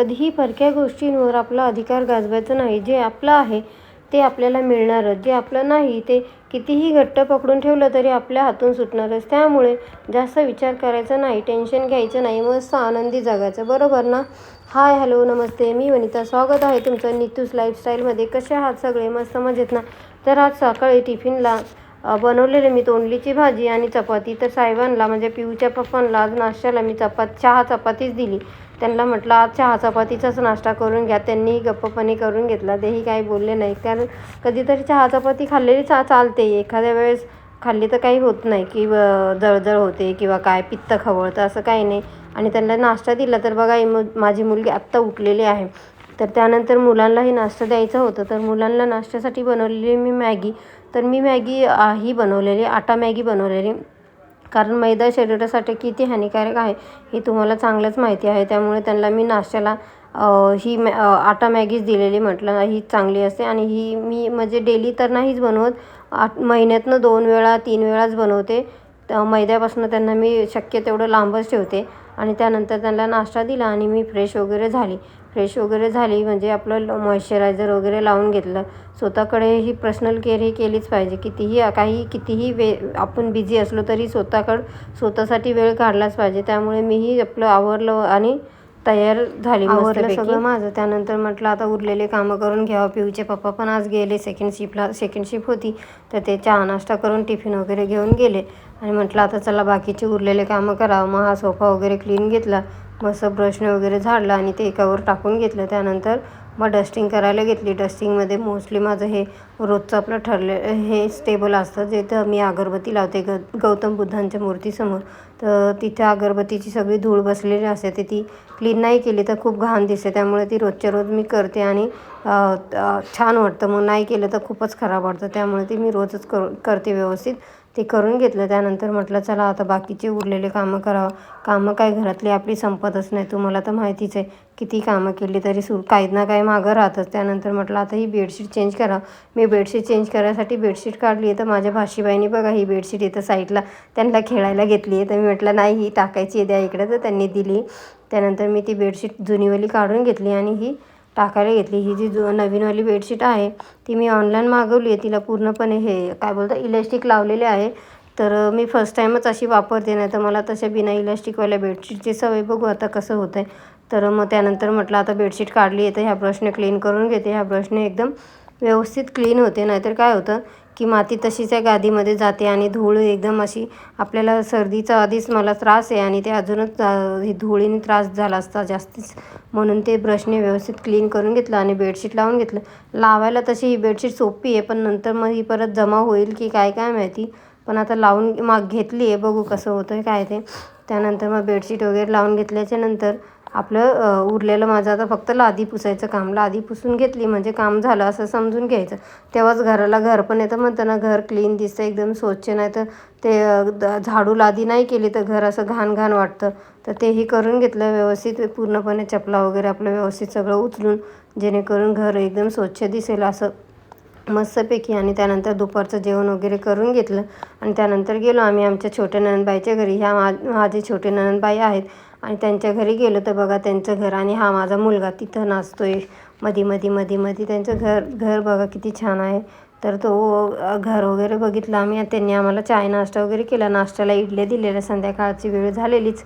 कधीही परक्या गोष्टींवर आपला अधिकार गाजवायचा नाही. जे आपलं आहे ते आपल्याला मिळणारच. जे आपलं नाही ते कितीही घट्ट पकडून ठेवलं तरी आपल्या हातून सुटणारच. त्यामुळे जास्त विचार करायचा नाही टेन्शन घ्यायचं नाही मस्त आनंदी जगायचं. बरोबर ना? हाय हॅलो नमस्ते. मी वनिता. स्वागत आहे तुमचं नितूस लाईफस्टाईलमध्ये. कसे आहात सगळे? मस्त मजेत ना? तर आज सकाळी टिफिनला बनवलेले मी तोंडलीची भाजी आणि चपाती. तर साहेबांना म्हणजे पिऊच्या पप्पांना आज नाश्त्याला मी चपात चहा चपातीच दिली. त्यांना म्हटलं आज चहा चपातीचाच नाश्ता करून घ्या. त्यांनी गप्पपणे करून घेतला. तेही काही बोलले नाही. कारण कधीतरी चहा चपाती खाल्लेली चा चालते. एखाद्या वेळेस खाल्ली तर काही होत नाही की जळजळ होते किंवा काय पित्त खवळतं असं काही नाही. आणि त्यांना नाश्ता दिला तर बघा मु माझी मुलगी आत्ता उठलेली आहे. तर त्यानंतर मुलांनाही नाश्ता द्यायचा होता. तर मुलांना नाश्त्यासाठी बनवलेली मी मॅगी. तर मी मॅगी ही बनवलेली आटा मॅगी बनवलेली. कारण मैदा शरीरासाठी किती हानिकारक आहे हे तुम्हाला चांगलंच माहिती आहे. त्यामुळे त्यांना मी नाश्त्याला ही मॅ आटा मॅगीच दिलेली म्हटलं ही चांगली असते. आणि ही मी म्हणजे डेली तर नाहीच बनवत आठ महिन्यातनं दोन वेळा तीन वेळाच बनवते. तर मैद्यापासून त्यांना मी शक्य तेवढं लांबच ठेवते. आणि त्यानंतर त्यांना नाश्ता दिला आणि मी फ्रेश वगैरे झाली. फ्रेश वगैरे झाली म्हणजे आपलं मॉइश्चरायझर वगैरे लावून घेतलं. स्वतःकडे ही पर्सनल केअर ही केलीच पाहिजे. कितीही काही कितीही वे आपण बिझी असलो तरी स्वतःकडं स्वतःसाठी वेळ काढलाच पाहिजे. त्यामुळे मीही आपलं आवरलं आणि तयार झाली आवरलं सगळं माझं. त्यानंतर म्हटलं आता उरलेले कामं करून घ्यावं. पिऊचे पप्पा पण आज गेले. सेकंड शिफ्टला सेकंड शिफ्ट होती. तर ते चहा नाश्ता करून टिफिन वगैरे घेऊन गेले. आणि म्हटलं आता चला बाकीचे उरलेले कामं करावं. मग हा सोफा वगैरे क्लीन घेतला. मस्त ब्रशने वगैरे झाडलं आणि ते एकावर टाकून घेतलं. त्यानंतर मग डस्टिंग करायला घेतली. डस्टिंगमध्ये मोस्टली माझं हे रोजचं आपलं ठरले हे स्टेबल असतं. जिथं मी अगरबत्ती लावते ग गौतम बुद्धांच्या मूर्तीसमोर तर तिथे अगरबत्तीची सगळी धूळ बसलेली असते. ती ती क्लीन नाही केली तर खूप घाण दिसते. त्यामुळे ती रोजच्या रोज मी करते आणि छान वाटतं. मग नाही केलं तर खूपच खराब वाटतं. त्यामुळे ती मी रोजच कर करते व्यवस्थित. ते करून घेतलं. त्यानंतर म्हटलं चला आता बाकीचे उरलेले कामं करावं. कामं काय घरातली आपली संपतच नाही. तुम्हाला तर माहितीच आहे किती कामं केली तरी सु काही ना काही मागं राहतच. त्यानंतर म्हटलं आता ही बेडशीट चेंज करा. मी बेडशीट चेंज करायसाठी बेडशीट काढली आहे. तर माझ्या भाशीबाईंनी बघा ही बेडशीट इथं साईडला त्यांना खेळायला घेतली आहे. तर मी म्हटलं नाही ही टाकायची आहे द्या इकडे. तर त्यांनी दिली. त्यानंतर मी ती बेडशीट जुनीवाली काढून घेतली आणि ही टाकायला घेतली. ही जी जो नवीनवाली बेडशीट आहे ती मी ऑनलाईन मागवली आहे. तिला पूर्णपणे हे काय बोलतं इलॅस्टिक लावलेले आहे. तर मी फर्स्ट टाईमच अशी वापरते नाही तर मला तशा बिना इलॅस्टिकवाल्या बेडशीटची सवय बघू आता कसं होतं आहे तर मग त्यानंतर म्हटलं आता बेडशीट काढली आहे तर ह्या ब्रशने क्लीन करून घेते. ह्या ब्रशने एकदम व्यवस्थित क्लीन होते. नाहीतर काय होतं की माती तशीच या गादीमध्ये जाते आणि धूळ एकदम अशी आपल्याला सर्दीचा आधीच मला त्रास आहे आणि ते अजूनच ही धुळीने त्रास झाला असता जास्तीच. म्हणून ते ब्रशने व्यवस्थित क्लीन करून घेतलं आणि बेडशीट लावून घेतलं. लावायला तशी ही बेडशीट सोपी आहे पण नंतर मग ही परत जमा होईल की काय काय माहिती. पण आता लावून माग घेतली आहे बघू कसं होतं आहे काय ते. त्यानंतर मग बेडशीट वगैरे लावून घेतल्याच्या नंतर आपलं उरलेलं माझं आता फक्त लादी पुसायचं काम. लादी पुसून घेतली म्हणजे काम झालं असं समजून घ्यायचं. तेव्हाच घराला घर पण येतं म्हणतं ना घर क्लीन दिसतं एकदम स्वच्छ. नाही तर ते द- झाडू लादी नाही केली तर घर असं घाण घाण वाटतं. तर तेही करून घेतलं व्यवस्थित. पूर्णपणे चपला वगैरे आपलं व्यवस्थित सगळं उचलून जेणेकरून घर एकदम स्वच्छ दिसेल असं मस्तपैकी. आणि त्यानंतर दुपारचं जेवण वगैरे करून घेतलं. आणि त्यानंतर गेलो आम्ही आमच्या छोट्या ननंदबाईच्या घरी. ह्या मा माझे छोटे ननंदबाई आहेत. आणि त्यांच्या घरी गेलो तर बघा त्यांचं घर आणि हा माझा मुलगा तिथं नाचतोय. मधी मधी मधी मधी त्यांचं घर घर बघा किती छान आहे. तर तो घर वगैरे बघितलं आम्ही त्यांनी आम्हाला चाय नाश्ता वगैरे केला. नाश्त्याला इडल्या दिलेल्या संध्याकाळची वेळ झालेलीच.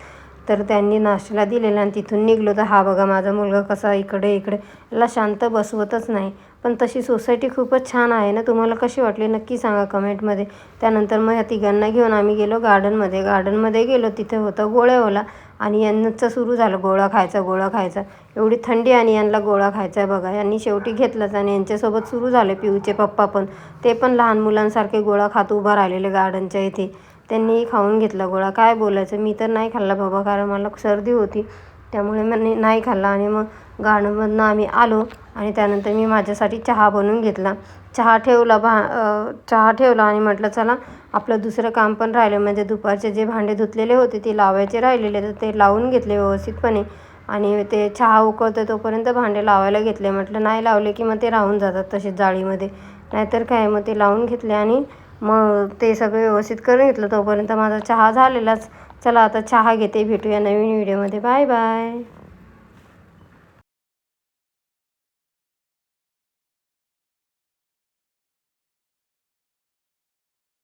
तर त्यांनी नाश्त्याला दिलेला आणि तिथून निघलो तर हा बघा माझा मुलगा कसा इकडे इकडे. याला शांत बसवतच नाही. पण तशी सोसायटी खूपच छान आहे ना? तुम्हाला कशी वाटली? नक्की सांगा कमेंटमध्ये. त्यानंतर मग ह्या तिघांना घेऊन आम्ही गेलो गार्डनमध्ये. गार्डनमध्ये गेलो तिथे होतं गोळ्यावाला आणि यांचं सुरू झालं गोळा खायचा गोळा खायचा. एवढी थंडी आणि यांना गोळा खायचा आहे बघा. यांनी शेवटी घेतलाच आणि यांच्यासोबत सुरू झाले पिऊचे पप्पा पण. ते पण लहान मुलांसारखे गोळा खात उभा राहिलेले गार्डनच्या इथे. त्यांनीही खाऊन घेतला गोळा. काय बोलायचं? मी तर नाही खाल्ला बाबा कारण मला सर्दी होती. त्यामुळे मी नाही खाल्ला आणि मग गार्डनमधनं आम्ही आलो आणि त्यानंतर मी माझ्यासाठी चहा बनवून घेतला. चहा ठेवला भा चहा ठेवला आणि म्हटलं चला आपलं दुसरं काम पण राहिलं म्हणजे दुपारचे जे भांडे धुतलेले होते ते लावायचे राहिलेले तर ते लावून घेतले व्यवस्थितपणे. आणि ते चहा उकळतं तोपर्यंत भांडे लावायला घेतले. म्हटलं नाही लावले की मग ते राहून जातात तसेच जाळीमध्ये. नाहीतर काय मग ते लावून घेतले आणि मग ते सगळं व्यवस्थित करून घेतलं. तोपर्यंत माझा चहा झालेलाच. चला आता चहा घेते भेटूया नवीन व्हिडिओमध्ये. Bye bye.